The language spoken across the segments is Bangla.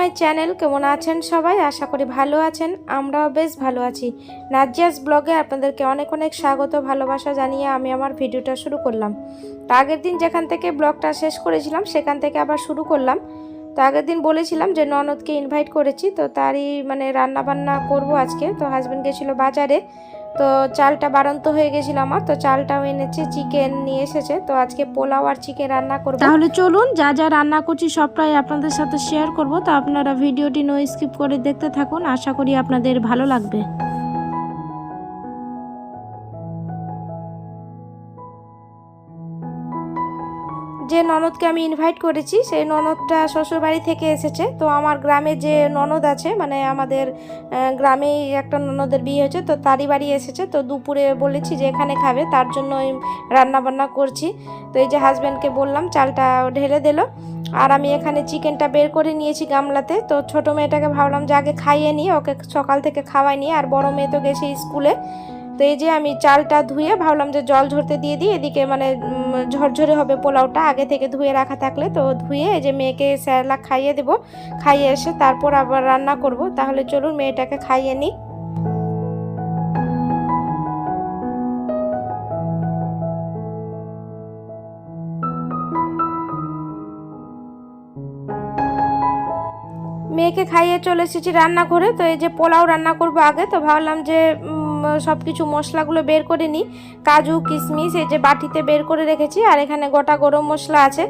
মাই চ্যানেল, কেমন আছেন সবাই? আশা করি ভালো আছেন, আমরাও বেশ ভালো আছি। নাজিয়াস ব্লগে আপনাদেরকে অনেক অনেক স্বাগত, ভালোবাসা জানিয়ে আমি আমার ভিডিওটা শুরু করলাম। তো আগের দিন যেখান থেকে ব্লগটা শেষ করেছিলাম, সেখান থেকে আবার শুরু করলাম। তো আগের দিন বলেছিলাম যে ননদকে ইনভাইট করেছি, তো তারই মানে রান্না বান্না করব আজকে। তো হাজব্যান্ড গেছিল বাজারে তো চালটা বাড়ন্ত হয়ে গেছিল আমার, তো চালটাও এনেছে, চিকেন নিয়ে এসেছে। তো আজকে পোলাও আর চিকেন রান্না করব। তাহলে চলুন, যা যা রান্না করছি সবটাই আপনাদের সাথে শেয়ার করব। তো আপনারা ভিডিওটি নো স্কিপ করে দেখতে থাকুন। আশা করি আপনাদের ভালো লাগবে। ননদকে আমি ইনভাইট করেছি, সেই ননদটা শ্বশুরবাড়ি থেকে এসেছে। তো আমার গ্রামে যে ননদ আছে মানে আমাদের গ্রামেই একটা ননদের বিয়ে হয়েছে, তো তারই বাড়ি এসেছে। তো দুপুরে বলেছি যে এখানে খাবে, তার জন্য রান্না বান্না করছি। তো এই যে হাজব্যান্ডকে বললাম, চালটা ঢেলে দিল। আর আমি এখানে চিকেনটা বের করে নিয়েছি গামলাতে। তো ছোট মেয়েটাকে ভাবলাম যে আগে খাইয়ে নিই, ওকে সকাল থেকে খাওয়াই নিই। আর বড় মেয়ে তো গেছে স্কুলে। তো এই যে আমি চালটা ধুয়ে ভাবলাম যে জল ঝরতে দিয়ে দিই, এদিকে মানে ঝরঝরে হবে পোলাওটা, আগে থেকে ধুয়ে রাখা থাকলে তো ধুয়ে এই যে মেয়েকে স্যারলা খাইয়ে দেবো, খাইয়ে এসে তারপর আবার রান্না করব, তাহলে চলুন মেয়েটাকে খাইয়ে নিই। মেয়েকে খাইয়ে চলে এসেছি রান্না করে তো এই যে পোলাও রান্না করব আগে, তো ভাবলাম যে সব কিছু মশলাগুলো বের করে নিই। কাজু, কিশমিশ, এই যে বাটিতে বের করে রেখেছি, আর এখানে গোটা গরম মশলা আছে।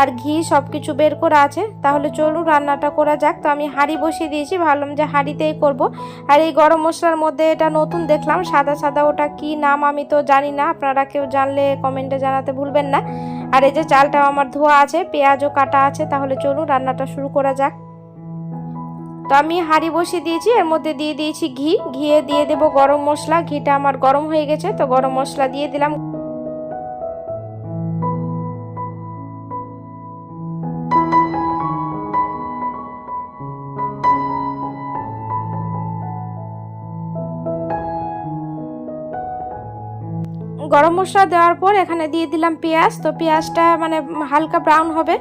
আর ঘি সব কিছু বের করা আছে। তাহলে চলুন রান্নাটা করা যাক। তো আমি হাঁড়ি বসিয়ে দিয়েছি, ভাবলাম যে হাঁড়িতেই করব। আর এই গরম মশলার মধ্যে এটা নতুন দেখলাম, সাদা সাদা ওটা কি নাম আমি তো জানি না। আপনারা কেউ জানলে কমেন্টে জানাতে ভুলবেন না। আর এই যে চালটাও আমার ধোয়া আছে, পেঁয়াজও কাটা আছে। তাহলে চলুন রান্নাটা শুরু করা যাক। তো আমি হাঁড়ি বসিয়ে দিয়েছি, এর মধ্যে দিয়ে দিয়েছি ঘি। ঘিয়ে দিয়ে দেব গরম মশলা, ঘিটা আমার গরম হয়ে গেছে, তো গরম মশলা দিয়ে দিলাম। গরম মশলা দেওয়ার পর এখানে দিয়ে দিলাম পেঁয়াজ। তো পেঁয়াজটা মানে হালকা ব্রাউন হবে।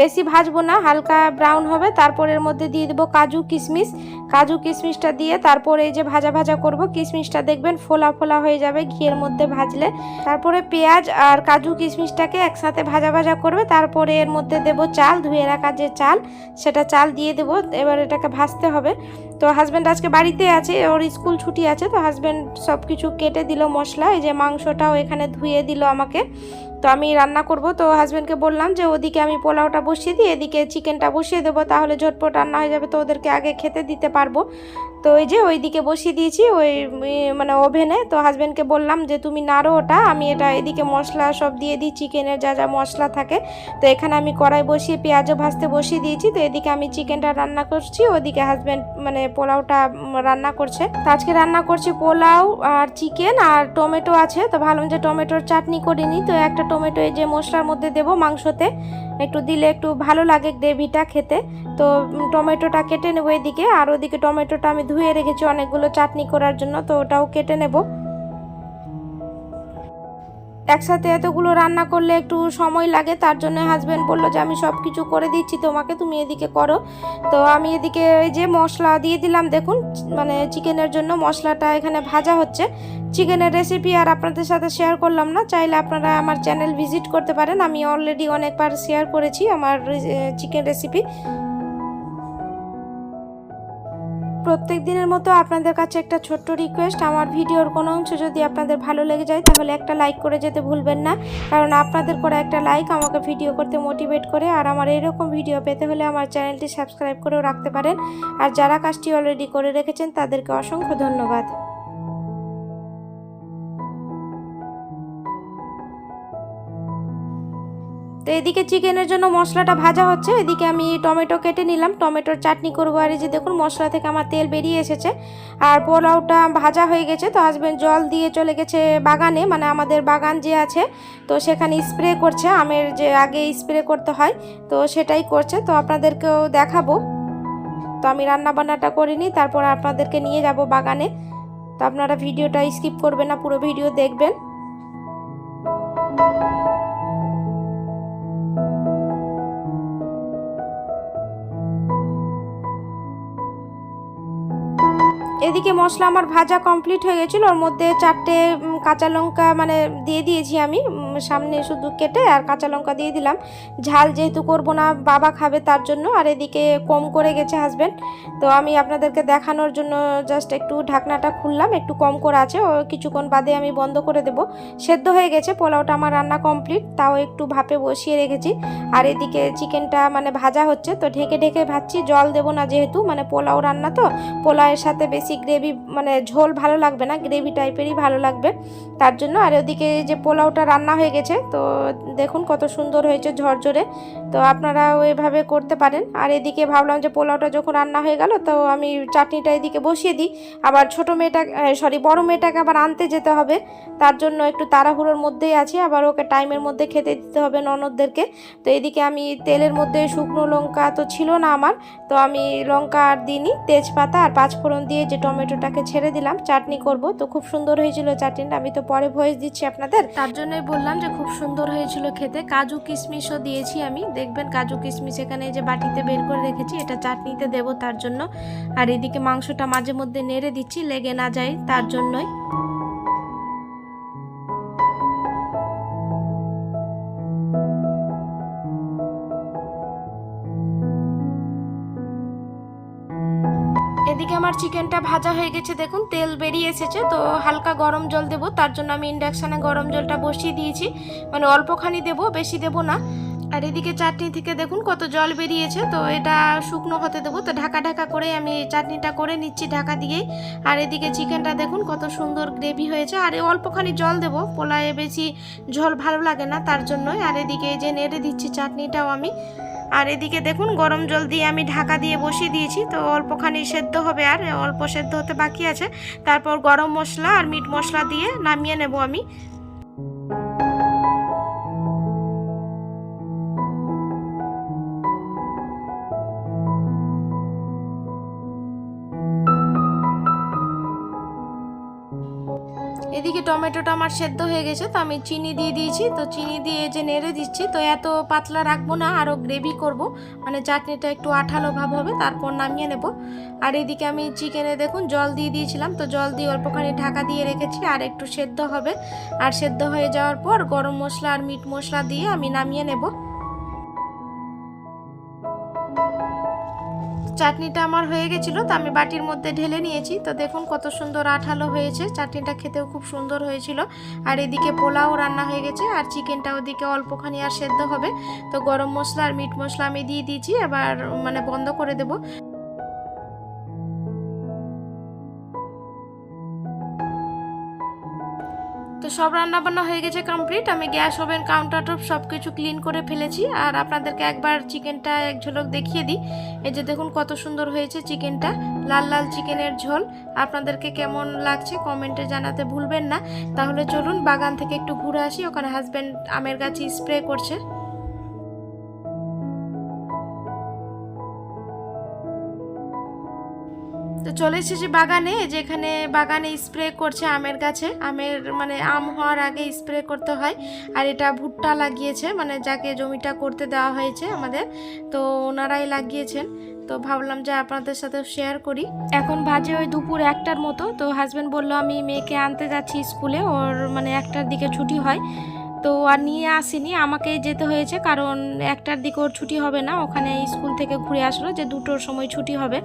বেশি ভাজবো না, হালকা ব্রাউন হবে। তারপর এর মধ্যে দিয়ে দেবো কাজু কিশমিশ। কাজু কিশমিশটা দিয়ে তারপরে এই যে ভাজা ভাজা করব, কিশমিশটা দেখবেন ফোলা ফোলা হয়ে যাবে, ঘিয়ের মধ্যে ভাজলে। তারপরে পেঁয়াজ আর কাজু কিশমিশটাকে একসাথে ভাজা ভাজা করবে, তারপরে এর মধ্যে দেব চাল, ধুয়ে রাখা যে চাল, সেটা চাল দিয়ে দেবো, এবার এটাকে ভাজতে হবে। তো হাজব্যান্ড আজকে বাড়িতে আছে, ওর স্কুল ছুটি আছে, তো হাজব্যান্ড সব কিছু কেটে দিল মশলা, এই যে মাংসটাও এখানে ধুয়ে দিল আমাকে। তো আমি রান্না করব। তো হাজব্যান্ডকে বললাম যে, ওদিকে আমি পোলাওটা বসিয়ে দিই, এদিকে চিকেনটা বসিয়ে দেবো, তাহলে ঝটপট রান্না হয়ে যাবে, তো ওদেরকে আগে খেতে দিতে পারব। তো ওই যে ওইদিকে বসিয়ে দিয়েছি, ওই মানে ওভেনে। তো হাজব্যান্ডকে বললাম যে, তুমি নাড়ো ওটা, আমি এটা এদিকে মশলা সব দিয়ে দিই চিকেনের যা যা মশলা থাকে। তো এখানে আমি কড়াই বসিয়ে পেঁয়াজও ভাজতে বসিয়ে দিয়েছি। তো এদিকে আমি চিকেনটা রান্না করছি, ওদিকে হাজব্যান্ড মানে পোলাওটা রান্না করছে। তো আজকে রান্না করছি পোলাও আর চিকেন আর টমেটো আছে। তো ভাবলাম যে টমেটোর চাটনি করিনি তো একটা টমেটো এই যে মশলার মধ্যে দেবো মাংসতে। একটু দিলে একটু ভালো লাগে গ্রেভিটা খেতে। তো টমেটোটা কেটে নেব এদিকে। আর ওদিকে টমেটোটা আমি ধুয়ে রেখেছি অনেকগুলো চাটনি করার জন্য, তো ওটাও কেটে নেব। একসাথে এতগুলো রান্না করলে একটু সময় লাগে, তার জন্য হাজব্যান্ড বলল যে, আমি সব কিছু করে দিচ্ছি তোমাকে, তুমি এদিকে করো। তো আমি এদিকে এই যে মশলা দিয়ে দিলাম, দেখুন মানে চিকেনের জন্য মশলাটা এখানে ভাজা হচ্ছে। চিকেনের রেসিপি আর আপনাদের সাথে শেয়ার করলাম না, চাইলে আপনারা আমার চ্যানেল ভিজিট করতে পারেন। আমি অলরেডি অনেকবার শেয়ার করেছি আমার চিকেন রেসিপি প্রত্যেক দিনের মতো আপনাদের কাছে একটা ছোট্ট রিকোয়েস্ট আমার ভিডিওর কোনো অংশ যদি আপনাদের ভালো লেগে যায়, তাহলে একটা লাইক করে যেতে ভুলবেন না। কারণ আপনাদের করে একটা লাইক আমাকে ভিডিও করতে মোটিভেট করে। আর আমার এরকম ভিডিও পেতে হলে আমার চ্যানেলটি সাবস্ক্রাইব করেও রাখতে পারেন। আর যারা কাজটি অলরেডি করে রেখেছেন, তাদেরকে অসংখ্য ধন্যবাদ। তো এদিকে চিকেনের জন্য মশলাটা ভাজা হচ্ছে। এদিকে আমি টমেটো কেটে নিলাম। টমেটোর চাটনি করব আর এই যে দেখুন, মশলা থেকে আমার তেল বেরিয়ে এসেছে। আর পোলাওটা ভাজা হয়ে গেছে। তো হাজব্যান্ড জল দিয়ে চলে গেছে বাগানে মানে আমাদের বাগান যে আছে, তো সেখানে স্প্রে করছে। আমের যে আগে স্প্রে করতে হয়, তো সেটাই করছে। তো আপনাদেরকেও দেখাবো। তো আমি রান্না বান্নাটা করিনি তারপর আপনাদেরকে নিয়ে যাব বাগানে। তো আপনারা ভিডিওটা স্কিপ করবেন না, পুরো ভিডিও দেখবেন। এদিকে মশলা আমার ভাজা কমপ্লিট হয়ে গেছিল। ওর মধ্যে চারটে কাঁচা লঙ্কা মানে দিয়ে দিয়েছি আমি। সামনে শুধু কেটে আর কাঁচা লঙ্কা দিয়ে দিলাম। ঝাল যেহেতু করব না, বাবা খাবে তার জন্য। আর এদিকে কম করে গেছে হাজব্যান্ড তো আমি আপনাদেরকে দেখানোর জন্য জাস্ট একটু ঢাকনাটা খুললাম। একটু কম করে আছে। ও কিছুক্ষণ বাদে আমি বন্ধ করে দেব। সেদ্ধ হয়ে গেছে। পোলাওটা আমার রান্না কমপ্লিট তাও একটু ভাপে বসিয়ে রেখেছি। আর এদিকে চিকেনটা মানে ভাজা হচ্ছে। তো ঢেকে ঢেকে ভাজছি। জল দেবো না যেহেতু। মানে পোলাও রান্না তো। পোলাওয়ের সাথে বেশি গ্রেভি মানে ঝোল ভালো লাগবে না। গ্রেভি টাইপেরই ভালো লাগবে। তার জন্য। আর ওদিকে যে পোলাওটা রান্না হয়ে গেছে তো দেখুন কত সুন্দর হয়েছে ঝরঝরে। তো আপনারা ওইভাবে করতে পারেন। আর এদিকে ভাবলাম যে পোলাওটা যখন রান্না হয়ে গেল, তো আমি চাটনিটা এদিকে বসিয়ে দিই। আবার ছোটো মেয়েটা সরি বড় মেয়েটাকে আবার আনতে যেতে হবে। তার জন্য একটু তাড়াহুড়োর মধ্যেই আছি। আবার ওকে টাইমের মধ্যে খেতে দিতে হবে ননদদেরকে। তো এদিকে আমি তেলের মধ্যে শুকনো লঙ্কা তো ছিল না আমার। তো আমি লঙ্কা আর দিইনি, তেজপাতা আর পাঁচফোড়ন দিয়ে যে টমেটোটাকে ছেড়ে দিলাম, চাটনি করব। তো খুব সুন্দর হয়েছিল চাটনিটা। আমি তো পরে ভয়েস দিচ্ছি আপনাদের। তার জন্যই বললাম যে খুব সুন্দর হয়েছিল খেতে। কাজু কিশমিশও দিয়েছি আমি। দেখবেন কাজু কিশমিশ এখানে যে বাটিতে বের করে রেখেছি, এটা চাটনিতে দেব তার জন্য। আর এদিকে মাংসটা মাঝে মধ্যে নেড়ে দিচ্ছি, লেগে না যায় তার জন্যই। এদিকে আমার চিকেনটা ভাজা হয়ে গেছে। দেখুন, তেল বেরিয়ে এসেছে, তো হালকা গরম জল দেবো। তার জন্য আমি ইন্ডাকশানে গরম জলটা বসিয়ে দিয়েছি। মানে অল্পখানি দেবো, বেশি দেবো না। আর এদিকে চাটনি থেকে দেখুন, কত জল বেরিয়েছে। তো এটা শুকনো হতে দেবো। তো ঢাকা ঢাকা করে আমি চাটনিটা করে নিচ্ছি ঢাকা দিয়েই। আর এদিকে চিকেনটা দেখুন, কত সুন্দর গ্রেভি হয়েছে। আর অল্পখানি জল দেবো পোলায় বেশি ঝোল ভালো লাগে না তার জন্যই। আর এদিকে যে নেড়ে দিচ্ছি চাটনিটাও আমি। আর এদিকে দেখুন, গরম জল দিয়ে আমি ঢাকা দিয়ে বসিয়ে দিয়েছি। তো অল্পখানি সেদ্ধ হবে আর অল্প সেদ্ধ হতে বাকি আছে। তারপর গরম মশলা আর মিট মশলা দিয়ে নামিয়ে নেব আমি। টমেটোটা আমার সেদ্ধ হয়ে গেছে, তো আমি চিনি দিয়ে দিয়েছি। তো চিনি দিয়ে যে নেড়ে দিচ্ছি, তো এত পাতলা রাখব না আরও গ্রেভি করব। মানে চাটনিটা একটু আঠালো ভাব হবে, তারপর নামিয়ে নেব। আর এদিকে আমি চিকেনে দেখুন জল দিয়ে দিয়েছিলাম, তো জল দিয়ে অল্পখানি ঢাকা দিয়ে রেখেছি, আর একটু সেদ্ধ হবে। আর সেদ্ধ হয়ে যাওয়ার পর গরম মশলা আর মিট মশলা দিয়ে আমি নামিয়ে নেব। চাটনিটা আমার হয়ে গেছিল, তো আমি বাটির মধ্যে ঢেলে নিয়েছি। তো দেখুন কত সুন্দর আঠালো হয়েছে, চাটনিটা খেতেও খুব সুন্দর হয়েছিল। আর এদিকে পোলাও রান্না হয়ে গেছে, আর চিকেনটা ওদিকে অল্পখানি আর সেদ্ধ হবে। তো গরম মশলা আর মিট মশলা আমি দিয়ে দিয়েছি, এবার মানে বন্ধ করে দেব। তো সব রান্না বান্না হয়ে গেছে কমপ্লিট আমি গ্যাস, ওভেন কাউন্টার টপ সব কিছু ক্লিন করে ফেলেছি। আর আপনাদেরকে একবার চিকেনটা এক ঝলক দেখিয়ে দিই। এই যে দেখুন কত সুন্দর হয়েছে চিকেনটা। লাল লাল চিকেনের ঝোল। আপনাদেরকে কেমন লাগছে কমেন্টে জানাতে ভুলবেন না। তাহলে চলুন বাগান থেকে একটু ঘুরে আসি। ওখানে হাজব্যান্ড আমের গাছে স্প্রে করছে। তো চলে এসেছি বাগানে যেখানে বাগানে স্প্রে করছে আমের গাছে। আমের মানে আম হওয়ার আগে স্প্রে করতে হয়। আর এটা ভুট্টা লাগিয়েছে মানে যাকে জমিটা করতে দেওয়া হয়েছে আমাদের, তো ওনারাই লাগিয়েছেন। তো ভাবলাম যে আপনাদের সাথে শেয়ার করি। এখন বাজে ওই দুপুর একটার মতো, তো হাজব্যান্ড বলল আমি মেয়েকে আনতে যাচ্ছি স্কুলে, ওর মানে একটার দিকে ছুটি হয়। তো আর নিয়ে আসিনি, আমাকেই যেতে হয়েছে, কারণ একটার দিকে ওর ছুটি হবে না। ওখানে স্কুল থেকে ঘুরে আসলো যে দুটোর সময় ছুটি হবে।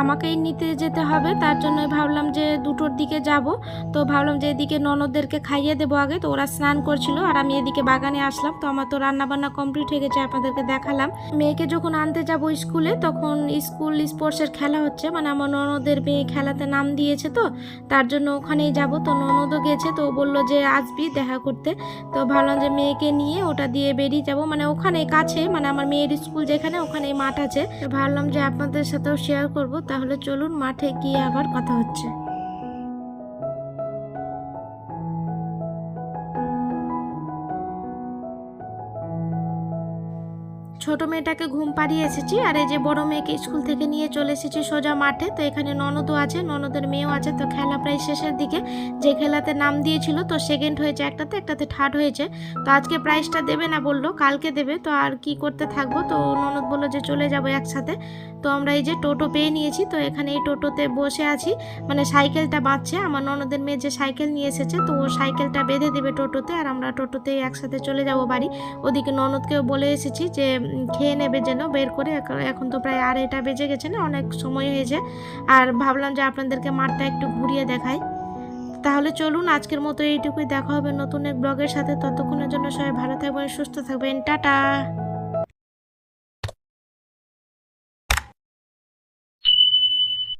আমাকেই নিতে যেতে হবে, তার জন্য ভাবলাম যে দুটোর দিকে যাব। তো ভাবলাম যে এদিকে ননদদেরকে খাইয়ে দেবো আগে, তো ওরা স্নান করছিল, আর আমি এদিকে বাগানে আসলাম। তো আমার তো রান্না বান্না কমপ্লিট হয়ে গেছে, আপনাদেরকে দেখালাম। মেয়েকে যখন আনতে যাব স্কুলে, তখন স্কুল স্পোর্টসের খেলা হচ্ছে মানে আমার ননদের মেয়ে খেলাতে নাম দিয়েছে তো, তার জন্য ওখানেই যাব। তো ননদও গেছে, তো বলল যে আসবি দেখা করতে। তো ভাবলাম যে মেয়েকে নিয়ে ওটা দিয়ে বেরিয়ে যাব মানে ওখানে কাছে মানে আমার মেয়ের স্কুল যেখানে ওখানে মাঠ আছে। ভাবলাম যে আপনাদের সাথেও শেয়ার করব। তাহলে চলুন মাঠে গিয়ে আবার কথা হচ্ছে। ছোট মেয়েটাকে ঘুম পাড়িয়ে এসেছি আর এই যে বড় মেয়েকে স্কুল থেকে নিয়ে চলে এসেছি সোজা মাঠে, তো এখানে ননদও আছে, ননদের মেয়েও আছে, তো খেলা প্রায় শেষের দিকে। যে খেলাতে নাম দিয়েছিল, তো সেকেন্ড হয়েছে একটাতে একটাতে থার্ড হয়েছে। তো আজকে প্রাইজটা দেবে না বলল, কালকে দেবে, তো আর কি করতে থাকব? তো ননদ বলল যে চলে যাব একসাথে। তো আমরা এই যে টোটো পেয়ে নিয়েছি, তো এখানে এই টোটোতে বসে আছি। মানে সাইকেলটা বাঁচছে আমার ননদের মেয়ে যে সাইকেল নিয়ে এসেছে, তো ও সাইকেলটা বেঁধে দেবে টোটোতে, আর আমরা টোটোতে একসাথে চলে যাব বাড়ি। ওদিকে ননদকেও বলে এসেছি যে খেয়ে নেবে যেন, বের করে। এখন তো প্রায় আড়াইটা বেজে গেছে না, অনেক সময় হয়েছে। আর ভাবলাম যে আপনাদেরকে মাঠটা একটু ঘুরিয়ে দেখাই। তাহলে চলুন, আজকের মতো এইটুকুই। দেখা হবে নতুন এক ব্লগের সাথে। ততক্ষণের জন্য সবাই ভালো থাকবেন, সুস্থ থাকবেন। টাটা!